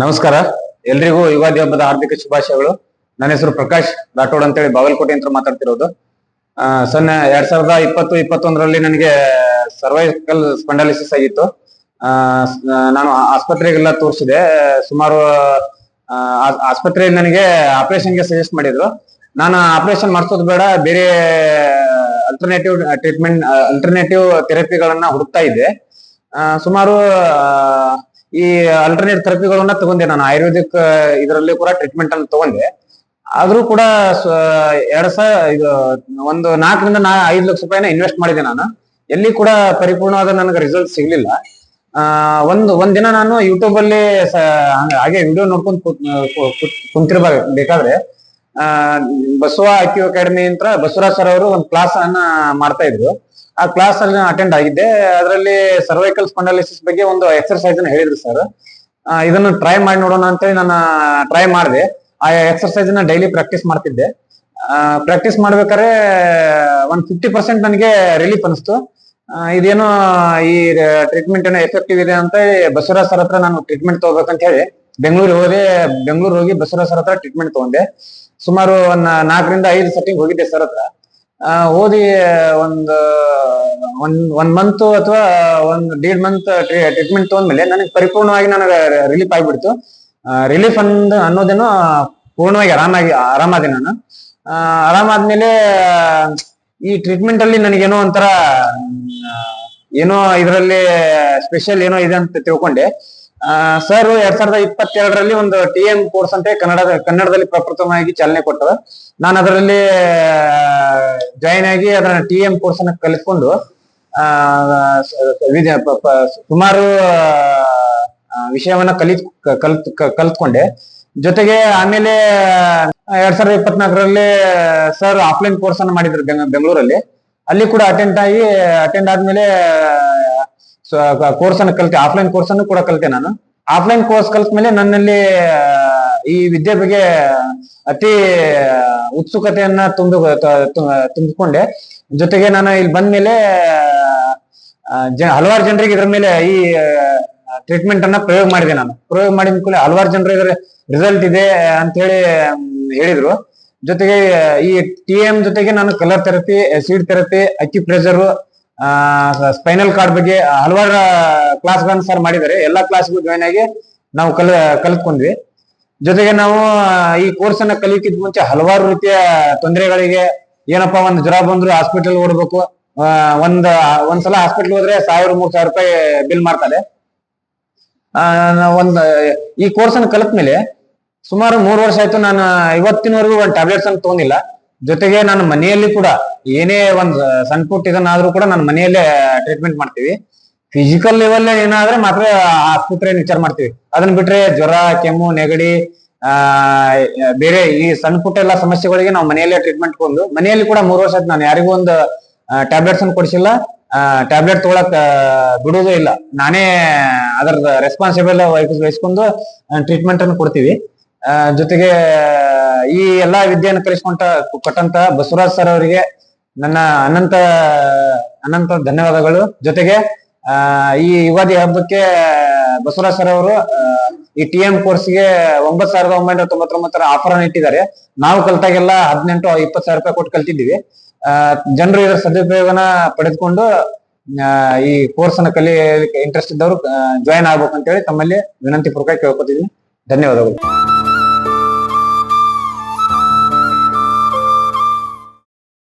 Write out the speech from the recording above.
ನಮಸ್ಕಾರ. ಎಲ್ರಿಗೂ ಯುಗಾದಿ ಹಬ್ಬದ ಹಾರ್ದಿಕ ಶುಭಾಶಯಗಳು. ನನ್ನ ಹೆಸರು ಪ್ರಕಾಶ್ ರಾಠೋಡ್ ಅಂತೇಳಿ ಬಾಗಲಕೋಟೆ ಅಂತ ಮಾತಾಡ್ತಿರೋದು. ಸೊನ್ನೆ ಎರಡ್ ಸಾವಿರದ ಇಪ್ಪತ್ತು ಇಪ್ಪತ್ತೊಂದರಲ್ಲಿ ನನಗೆ ಸರ್ವೈಕಲ್ ಸ್ಪಂಡಲಿಸಿಸ್ ಆಗಿತ್ತು. ನಾನು ಆಸ್ಪತ್ರೆಗೆಲ್ಲ ತೋರಿಸಿದೆ. ಸುಮಾರು ಆ, ಆ- ಆಸ್ಪತ್ರೆಯಲ್ಲಿ ನನಗೆ ಆಪರೇಷನ್ಗೆ ಸಜೆಸ್ಟ್ ಮಾಡಿದ್ರು. ನಾನು ಆಪರೇಷನ್ ಮಾಡಿಸೋದು ಬೇಡ ಬೇರೆ ಅಲ್ಟರ್ನೇಟಿವ್ ಟ್ರೀಟ್ಮೆಂಟ್ ಅಲ್ಟರ್ನೇಟಿವ್ ಥೆರಪಿಗಳನ್ನ ಹುಡುಕ್ತಾ ಇದ್ದೆ. ಸುಮಾರು ಈ ಅಲ್ಟರ್ನೇಟ್ ಥೆರಪಿಗಳನ್ನ ತಗೊಂಡೆ ನಾನು. ಆಯುರ್ವೇದಿಕ್ ಇದರಲ್ಲಿ ಕೂಡ ಟ್ರೀಟ್ಮೆಂಟ್ ಅನ್ನು ತಗೊಂಡೆ. ಆದ್ರೂ ಕೂಡ ಎರಡ್ ಸಾವಿರ ಇದು, ಒಂದು ನಾಲ್ಕರಿಂದ ನಾ, ಐದು ಲಕ್ಷ ರೂಪಾಯಿನ ಇನ್ವೆಸ್ಟ್ ಮಾಡಿದೆ ನಾನು. ಎಲ್ಲಿ ಕೂಡ ಪರಿಪೂರ್ಣವಾದ ನನಗೆ ರಿಸಲ್ಟ್ ಸಿಗ್ಲಿಲ್ಲ. ಒಂದು ಒಂದಿನ ನಾನು ಯೂಟ್ಯೂಬ್ ಅಲ್ಲಿ ಹಂಗ- ವಿಡಿಯೋ ನೋಡ್ಕೊಂಡು ಕುಂತಿರ್ಬೇಕಾದ್ರೆ ಆ, ಬಸವ ಅಕ್ಯೂ ಅಕಾಡೆಮಿ ಅಂತ ಬಸವರಾಜ್ ಸರ್ ಅವರು ಒಂದು ಕ್ಲಾಸ್ ಅನ್ನ ಮಾಡ್ತಾ ಇದ್ರು. ಆ ಕ್ಲಾಸ್ ಅಲ್ಲಿ ನಾನು ಅಟೆಂಡ್ ಆಗಿದ್ದೆ. ಅದರಲ್ಲಿ ಸರ್ವೈಕಲ್ ಸ್ಪಂಡಲಿಸಿಸ್ ಬಗ್ಗೆ ಒಂದು ಎಕ್ಸರ್ಸೈಸ್ ಅನ್ನ ಹೇಳಿದ್ರು ಸರ್ ಇದನ್ನು ಟ್ರೈ ಮಾಡಿ ನೋಡೋಣ ಅಂತೇಳಿ ನಾನು ಟ್ರೈ ಮಾಡಿದೆ. ಆ ಎಕ್ಸರ್ಸೈಸ್ನ ಡೈಲಿ ಪ್ರಾಕ್ಟೀಸ್ ಮಾಡ್ತಿದ್ದೆ. ಪ್ರಾಕ್ಟೀಸ್ ಮಾಡ್ಬೇಕಾದ್ರೆ ಒಂದ್ ಫಿಫ್ಟಿ ಪರ್ಸೆಂಟ್ ನನಗೆ ರಿಲೀಫ್ ಅನಿಸ್ತು. ಇದೇನು ಈ ಟ್ರೀಟ್ಮೆಂಟ್ ಏನೋ ಎಫೆಕ್ಟಿವ್ ಇದೆ ಅಂತ ಬಸವರಾಜ್ ಸರ್ ಹತ್ರ ನಾನು ಟ್ರೀಟ್ಮೆಂಟ್ ತಗೋಬೇಕಂತ ಹೇಳಿ ಬೆಂಗಳೂರಿಗೆ ಹೋದೆ. ಬೆಂಗಳೂರು ಹೋಗಿ ಬಸವರಾಜ್ ಸರ್ ಹತ್ರ ಟ್ರೀಟ್ಮೆಂಟ್ ತಗೊಂಡೆ. ಸುಮಾರು ಒಂದ್ ನಾಲ್ಕರಿಂದ ಐದು ಸೆಟ್ಟಿಂಗ್ ಹೋಗಿದ್ದೆ ಸರ್ ಹತ್ರ. ಓದಿ ಒಂದು ಒನ್ ಒನ್ ಮಂತ್ ಅಥವಾ ಒಂದ್ ಡೇಡ್ ಮಂತ್ ಟ್ರೀಟ್ಮೆಂಟ್ ತಗೊಂಡ್ಮೇಲೆ ನನಗೆ ಪರಿಪೂರ್ಣವಾಗಿ ನನಗೆ ರಿಲೀಫ್ ಆಗಿಬಿಡ್ತು. ರಿಲೀಫ್ ಅಂದ್, ಅನ್ನೋದೇನೋ ಪೂರ್ಣವಾಗಿ ಆರಾಮಾಗಿ, ಆರಾಮಾದೆ ನಾನು. ಆರಾಮಾದ್ಮೇಲೆ ಈ ಟ್ರೀಟ್ಮೆಂಟ್ ಅಲ್ಲಿ ನನಗೇನೋ ಒಂಥರ ಏನೋ ಇದರಲ್ಲಿ ಸ್ಪೆಷಲ್ ಏನೋ ಇದೆ ಅಂತ ತಿಳ್ಕೊಂಡೆ. ಸರ್ ಎರಡ್ ಸಾವಿರದ ಇಪ್ಪತ್ತೆರಡರಲ್ಲಿ ಒಂದು ಟಿ ಎಂ ಕೋರ್ಸ್ ಅಂತ ಕನ್ನಡ ಕನ್ನಡದಲ್ಲಿ ಪ್ರಪ್ರಥಮವಾಗಿ ಚಾಲನೆ ಕೊಟ್ಟರು. ನಾನು ಅದರಲ್ಲಿ ಜಾಯಿನ್ ಆಗಿ ಅದರ ಟಿ ಎಂ ಕೋರ್ಸ್ ಅನ್ನ ಕಲಿತ್ಕೊಂಡು ಸುಮಾರು ವಿಷಯವನ್ನ ಕಲಿತ್ ಕಲ್ತ್ ಕಲ್ತ್ಕೊಂಡೆ. ಜೊತೆಗೆ ಆಮೇಲೆ, ಎರಡ್ ಸಾವಿರದ ಇಪ್ಪತ್ನಾಲ್ಕರಲ್ಲಿ ಸರ್ ಆಫ್ಲೈನ್ ಕೋರ್ಸ್ ಅನ್ನ ಮಾಡಿದ್ರು ಬೆಂಗ- ಬೆಂಗಳೂರಲ್ಲಿ. ಅಲ್ಲಿ ಕೂಡ ಅಟೆಂಡ್ ಆಗಿ ಅಟೆಂಡ್ ಆದ್ಮೇಲೆ ಕೋರ್ಸ್ ಅನ್ನು ಕಲಿತೆ ಆಫ್ಲೈನ್ ಕೋರ್ಸ್ ಅನ್ನು ಕೂಡ ಕಲಿತೆ ನಾನು. ಆಫ್ಲೈನ್ ಕೋರ್ಸ್ ಕಲಿತ ಮೇಲೆ ನನ್ನಲ್ಲಿ ಈ ವಿದ್ಯೆ ಬಗ್ಗೆ ಅತಿ ಉತ್ಸುಕತೆಯನ್ನ ತುಂಬ ತುಂಬಿಕೊಂಡೆ. ಜೊತೆಗೆ ನಾನು ಇಲ್ಲಿ ಬಂದ್ಮೇಲೆ ಮೇಲೆ ಹಲವಾರು ಜನರಿಗೆ ಇದ್ರ ಮೇಲೆ ಈ ಟ್ರೀಟ್ಮೆಂಟ್ ಅನ್ನ ಪ್ರಯೋಗ ಮಾಡಿದೆ ನಾನು. ಪ್ರಯೋಗ ಮಾಡಿದ ಮೇಲೆ ಹಲವಾರು ಜನರು ಇದರ ರಿಸಲ್ಟ್ ಇದೆ ಅಂತ ಹೇಳಿ ಹೇಳಿದ್ರು. ಜೊತೆಗೆ ಈ ಟಿ ಎಂ ಜೊತೆಗೆ ನಾನು colour therapy seed therapy acupressure spinal cord ಬಗ್ಗೆ ಹಲವಾರು ಕ್ಲಾಸ್ಗಳನ್ನ ಸರ್ ಮಾಡಿದ್ದಾರೆ. ಎಲ್ಲಾ ಕ್ಲಾಸ್ಗೂ ಜಾಯ್ನ್ ಆಗಿ ನಾವು ಕಲ್, ಕಲ್ತ್ಕೊಂಡ್ವಿ. ಜೊತೆಗೆ ನಾವು, ಈ ಕೋರ್ಸ್ ಅನ್ನ ಕಲಿಯಕ್ಕಿಂತ ಮುಂಚೆ ಹಲವಾರು ರೀತಿಯ ತೊಂದರೆಗಳಿಗೆ ಏನಪ್ಪಾ ಒಂದ್ ಜ್ವರ ಬಂದ್ರು ಹಾಸ್ಪಿಟಲ್ ಓಡ್ಬೇಕು. ಒಂದು ಒಂದ್, ಒಂದ್ಸಲ ಹಾಸ್ಪಿಟಲ್ ಹೋದ್ರೆ ಸಾವಿರ, ಮೂರ್ ಸಾವಿರ ರೂಪಾಯಿ ಬಿಲ್ ಮಾಡ್ತಾರೆ. ಒಂದ್, ಈ ಕೋರ್ಸ್ ಅನ್ನು ಕಲಿತ ಮೇಲೆ ಸುಮಾರು ಮೂರು ವರ್ಷ ಆಯ್ತು ನಾನು ಇವತ್ತಿನವರೆಗೂ ಒಂದು ಟ್ಯಾಬ್ಲೆಟ್ಸ್ ಅನ್ನು ತಗೊಂಡಿಲ್ಲ. ಜೊತೆಗೆ ನಾನು ಮನೆಯಲ್ಲಿ ಕೂಡ ಏನೇ ಒಂದ್ ಸಣ್ಣ ಪುಟ್ಟ ಇದನ್ನಾದ್ರೂ ಕೂಡ ನಾನು ಮನೆಯಲ್ಲೇ ಟ್ರೀಟ್ಮೆಂಟ್ ಮಾಡ್ತೀವಿ. ಫಿಸಿಕಲ್ ಲೆವೆಲ್ ಏನಾದ್ರೆ ಮಾತ್ರ ಆಸ್ಪತ್ರೆ ವಿಚಾರ ಮಾಡ್ತೀವಿ. ಅದನ್ನ ಬಿಟ್ರೆ ಜ್ವರ, ಕೆಮ್ಮು, ನೆಗಡಿ, ಆ ಬೇರೆ ಈ ಸಣ್ಣ ಪುಟ್ಟ ಎಲ್ಲ ಸಮಸ್ಯೆಗಳಿಗೆ ನಾವು ಮನೆಯಲ್ಲೇ ಟ್ರೀಟ್ಮೆಂಟ್ ಕೊಂಡು ಮನೆಯಲ್ಲಿ ಕೂಡ ಮೂರು ವರ್ಷ ನಾನು ಯಾರಿಗೂ ಒಂದು ಟ್ಯಾಬ್ಲೆಟ್ಸ್ ಅನ್ನು ಕೊಡಿಸಿಲ್ಲ. ಟ್ಯಾಬ್ಲೆಟ್ ತಗೊಳಕ್ ಬಿಡುವುದೂ ಇಲ್ಲ. ನಾನೇ ಅದರ ರೆಸ್ಪಾನ್ಸಿಬಲ್ ವಹಿಸ್ಕೊಂಡು ಟ್ರೀಟ್ಮೆಂಟ್ ಅನ್ನು ಕೊಡ್ತೀವಿ. ಜೊತೆಗೆ ಈ ಎಲ್ಲಾ ವಿದ್ಯೆಯನ್ನು ಕಲಿಸ್ಕೊಂತ, ಕೊಟ್ಟಂತ ಬಸವರಾಜ್ ಸರ್ ಅವರಿಗೆ ನನ್ನ ಅನಂತ ಅನಂತ ಧನ್ಯವಾದಗಳು. ಜೊತೆಗೆ, ಆ, ಈ ಯುಗಾದಿ ಹಬ್ಬಕ್ಕೆ, ಬಸವರಾಜ್ ಸರ್ ಅವರು ಈ ಟಿ ಎಂ ಕೋರ್ಸ್ಗೆ ಒಂಬತ್ ಸಾವಿರದ ಒಂಬೈನೂರ ತೊಂಬತ್ತೊಂಬತ್ತರ ಆಫರ್ ಅನ್ನು ಇಟ್ಟಿದ್ದಾರೆ. ನಾವು ಕಲ್ತಾಗೆಲ್ಲ ಹದಿನೆಂಟು, ಇಪ್ಪತ್ತು ಸಾವಿರ ರೂಪಾಯಿ ಕೊಟ್ಟು ಕಲ್ತಿದ್ದೀವಿ. ಜನರು ಇದರ ಸದುಪಯೋಗನ ಪಡೆದುಕೊಂಡು ಈ ಕೋರ್ಸ್ ಅನ್ನ ಕಲಿಯಲಿಕ್ಕೆ ಇಂಟ್ರೆಸ್ಟ್ ಇದ್ದವರು ಜಾಯಿನ್ ಆಗ್ಬೇಕು ಅಂತ ಹೇಳಿ ತಮ್ಮಲ್ಲಿ ವಿನಂತಿ ಪೂರ್ವಕ ಕೇಳ್ಕೊತಿದ್ದೀನಿ. ಧನ್ಯವಾದಗಳು.